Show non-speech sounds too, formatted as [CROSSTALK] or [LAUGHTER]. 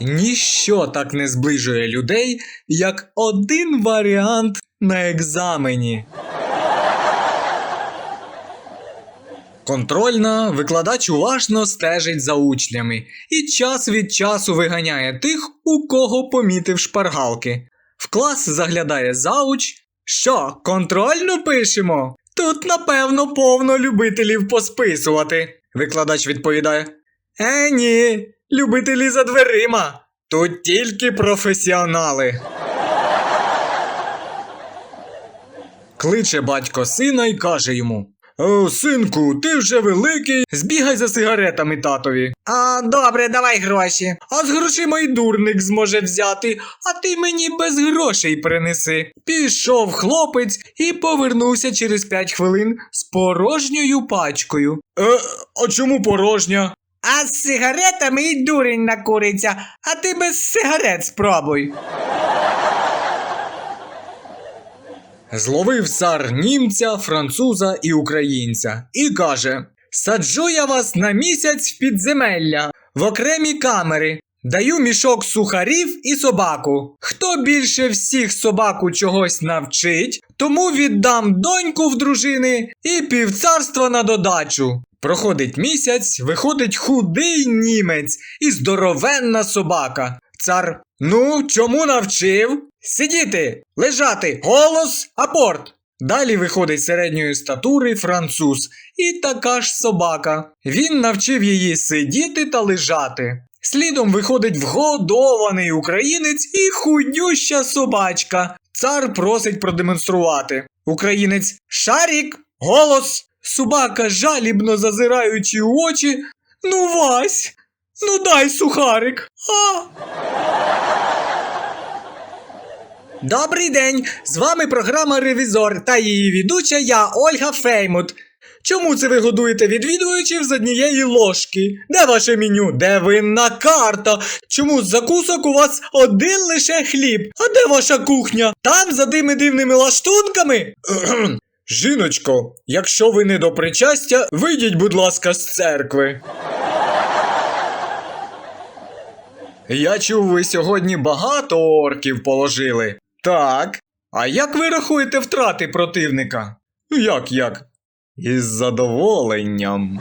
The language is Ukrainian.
Ніщо так не зближує людей, як один варіант на екзамені. Контрольна викладач уважно стежить за учнями і час від часу виганяє тих, у кого помітив шпаргалки. В клас заглядає зауч. Що, контрольну пишемо? Тут, напевно, повно любителів посписувати. Викладач відповідає: Е, ні, любителі за дверима. Тут тільки професіонали. Кличе батько сина і каже йому: О, синку, ти вже великий, збігай за сигаретами татові. А добре, давай гроші. А з грошима й дурник зможе взяти, а ти мені без грошей принеси. Пішов хлопець і повернувся через п'ять хвилин з порожньою пачкою. Е, а чому порожня? А з сигаретами й дурень накуриться, а ти без сигарет спробуй. Зловив цар німця, француза і українця і каже: Саджу я вас на місяць в підземелля, в окремі камери. Даю мішок сухарів і собаку. Хто більше всіх собаку чогось навчить, тому віддам доньку в дружини і півцарства на додачу. Проходить місяць, виходить худий німець і здоровенна собака. Цар, ну, чому навчив? Сидіти, лежати, голос, апорт. Далі виходить середньої статури француз і така ж собака. Він навчив її сидіти та лежати. Слідом виходить вгодований українець і худюща собачка. Цар просить продемонструвати. Українець Шарік, голос. Собака, жалібно зазираючи у очі. Ну, Вась, ну дай сухарик. А. Добрий день! З вами програма Ревізор та її ведуча я, Ольга Феймут. Чому це ви годуєте відвідувачів з однієї ложки? Де ваше меню? Де винна карта? Чому з закусок у вас один лише хліб? А де ваша кухня? Там за тими дивними лаштунками? [CLEARS THROAT] Жіночко, якщо ви не до причастя, вийдіть, будь ласка, з церкви. Я чув, ви сьогодні багато орків положили. Так. А як ви рахуєте втрати противника? Як як? Із задоволенням.